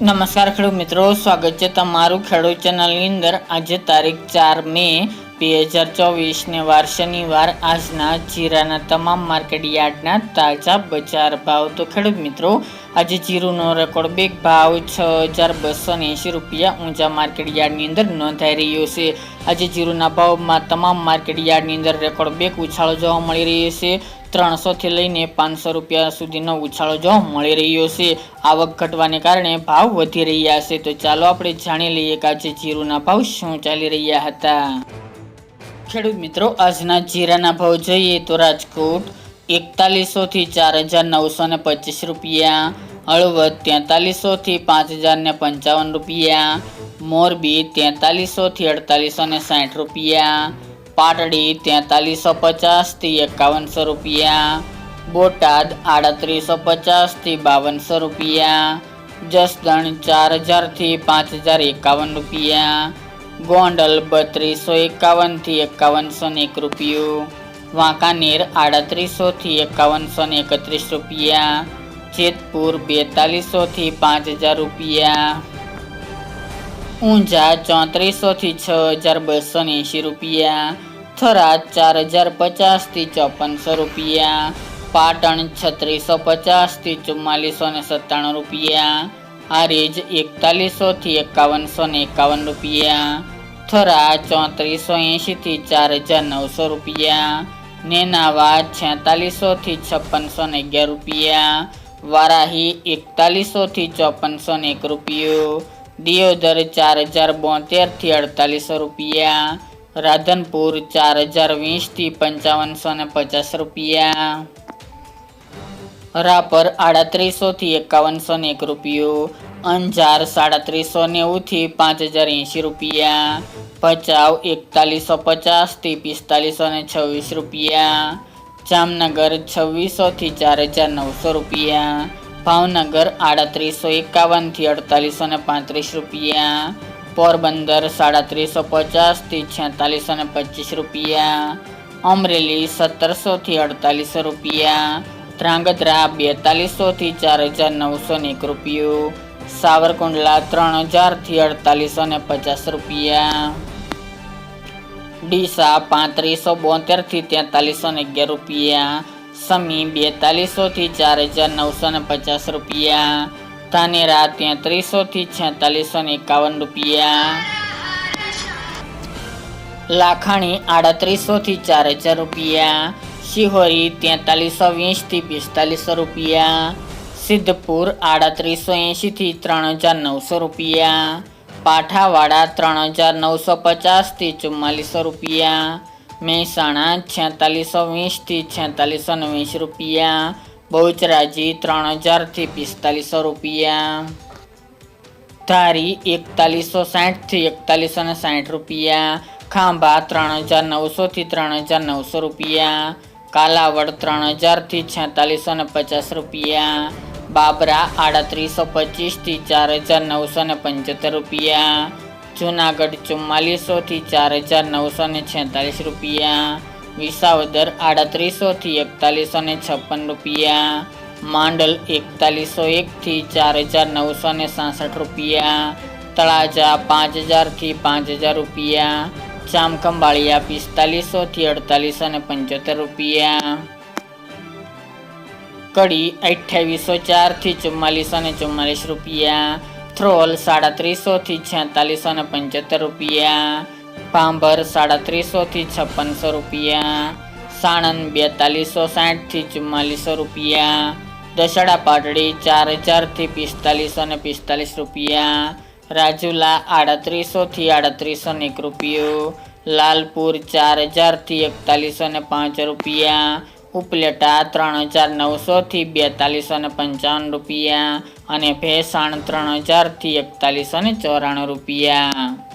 નમસ્કાર ખેડૂત મિત્રો, સ્વાગત છે તમારું ખેડૂત ચેનલની અંદર. આજે તારીખ ચાર મે બે હજાર ચોવીસને વાર શનિવાર. આજના જીરાના તમામ માર્કેટ યાર્ડના તાજા બજાર ભાવ. તો ખેડૂત મિત્રો, આજે જીરુનો રેકોર્ડ બેગ ભાવ છ હજાર બસો એંશી રૂપિયા ઊંચા માર્કેટ યાર્ડની અંદર નોંધાઈ રહ્યો છે. આજે જીરુના ભાવમાં તમામ માર્કેટ યાર્ડની અંદર રેકોર્ડ બેગ ઉછાળો જોવા મળી રહ્યો છે. ત્રણસોથી લઈને પાંચસો રૂપિયા સુધીનો ઉછાળો જોવા મળી રહ્યો છે. આવક ઘટવાને કારણે ભાવ વધી રહ્યા છે. તો ચાલો આપણે જાણી લઈએ કે આજે જીરુના ભાવ શું ચાલી રહ્યા હતા. ખેડૂત મિત્રો, આજના જીરાના ભાવ જોઈએ તો રાજકોટ એકતાલીસો થી ચાર હજાર નવસો ને પચીસ રૂપિયા, હળવદ તેતાલીસો થી પાંચ હજાર ને પંચાવન રૂપિયા, મોરબી તેતાલીસો થી અડતાલીસો ને સાઠ રૂપિયા પાટડી તેતાલીસો પચાસથી એકાવનસો રૂપિયા. બોટાદ આડત્રીસો પચાસથી બાવનસો રૂપિયા. જસદણ ચાર હજારથી પાંચ હજાર એકાવન રૂપિયા. ગોંડલ બત્રીસો એકાવનથી એકાવનસો ને એક રૂપિયું. વાંકાનેર આડત્રીસોથી એકાવનસો ને એકત્રીસ રૂપિયા. જેતપુર બેતાલીસોથી પાંચ હજાર રૂપિયા. ઊંઝા ચોત્રીસોથી છ હજાર બસો એંશી રૂપિયા. થરાદ ચાર હજાર પચાસથી ચોપનસો રૂપિયા. પાટણ છત્રીસો પચાસથી ચુમ્માલીસો ને સત્તાણું રૂપિયા. હારીજ એકતાલીસોથી એકાવનસો ને એકાવન રૂપિયા. થરા ચોત્રીસો એંશીથી ચાર હજાર નવસો રૂપિયા. નેનાવા છેતાલીસોથી છપ્પનસો ને અગિયાર રૂપિયા. વારાહી એકતાલીસોથી ચોપનસો ને એક રૂપિયો. દિયોદર ચાર હજાર બોતેરથી અડતાલીસો રૂપિયા. રાધનપુર ચાર હજાર વીસથી પંચાવનસો ને પચાસ રૂપિયા. રાપર આડત્રીસોથી એકાવનસો ને એક રૂપિયો. અંજાર સાડત્રીસો નેવુંથી પાંચ હજાર એંશી રૂપિયા. ભચાઉ એકતાલીસો પચાસથી પિસ્તાલીસો ને છવ્વીસ રૂપિયા. જામનગર છવ્વીસોથી ચાર હજાર નવસો રૂપિયા. ભાવનગર આડત્રીસો એકાવનથી અડતાલીસો ને પાંત્રીસ રૂપિયા. પોરબંદર સાડત્રીસો પચાસથી છેતાલીસો ને પચીસ રૂપિયા. અમરેલી સત્તરસોથી અડતાલીસો રૂપિયા. ધ્રાંગધ્રા બેતાલીસોથી ચાર હજાર નવસો ને એક રૂપિયું. સાવરકુંડલા ત્રણ હજારથી અડતાલીસો ને પચાસ રૂપિયા. ડીસા પાંત્રીસો બોતેરથી તેતાલીસો ને અગિયાર રૂપિયા. સમી બેતાલીસોથી ચાર હજાર નવસો ને પચાસ રૂપિયા. ધાનેરા તેત્રીસોથી છેતાલીસો ને એકાવન રૂપિયા. લાખાણી આડત્રીસોથી ચાર હજાર રૂપિયા. શિહોરી તેતાલીસો વીસથી પિસ્તાલીસો રૂપિયા. સિદ્ધપુર આડત્રીસો એંશીથી ત્રણ હજાર નવસો રૂપિયા. પાઠાવાડા ત્રણ હજાર નવસો પચાસથી ચુમ્માલીસો રૂપિયા. મહેસાણા છેતાલીસો વીસથી છેતાલીસો વીસ રૂપિયા. બહુચરાજી ત્રણ હજારથી પિસ્તાલીસો રૂપિયા. ધારી એકતાલીસો સાઠથી એકતાલીસો ને સાઠ રૂપિયા. ખાંભા ત્રણ હજાર નવસોથી ત્રણ હજાર નવસો રૂપિયા. કાલાવડ ત્રણ હજારથી છેતાલીસો ને પચાસ રૂપિયા. બાબરા આડત્રીસો પચીસથી ચાર હજાર નવસો ને પંચોતેર રૂપિયા. જુનાગઢ ચુમ્માલીસોથી ચાર હજાર નવસો ને છેતાલીસ રૂપિયા. વિસાવદર આડત્રીસોથી એકતાલીસો ને છપ્પન રૂપિયા. માંડલ એકતાલીસો એકથી ચાર હજાર નવસો ને સાસઠ રૂપિયા. તળાજા પાંચ હજારથી પાંચ હજાર રૂપિયા. જામખંભાળિયા પિસ્તાલીસોથી અડતાલીસો ને પંચોતેર રૂપિયા. કડી અઠ્યાવીસો ચારથી ચુમ્માલીસો ને ચુમ્માલીસ રૂપિયા. થ્રોલ સાડત્રીસોથી છેતાલીસો ને પંચોતેર રૂપિયા. ભાંભર સાડત્રીસોથી છપ્પનસો રૂપિયા, સાણંદ બેતાલીસો સાઠથી ચુમ્માલીસો રૂપિયા, દશડા પાટડી ચાર હજારથી પિસ્તાલીસો ને પિસ્તાલીસ રૂપિયા, રાજુલા આડત્રીસોથી આડત્રીસો ને એક રૂપિયો, લાલપુર ચાર હજારથી એકતાલીસો ને પાંચ રૂપિયા, ઉપલેટા ત્રણ હજાર નવસોથી બેતાલીસો ને પંચાવન રૂપિયા અને ભેસાણ ત્રણ હજારથી એકતાલીસો ને ચોરાણું રૂપિયા.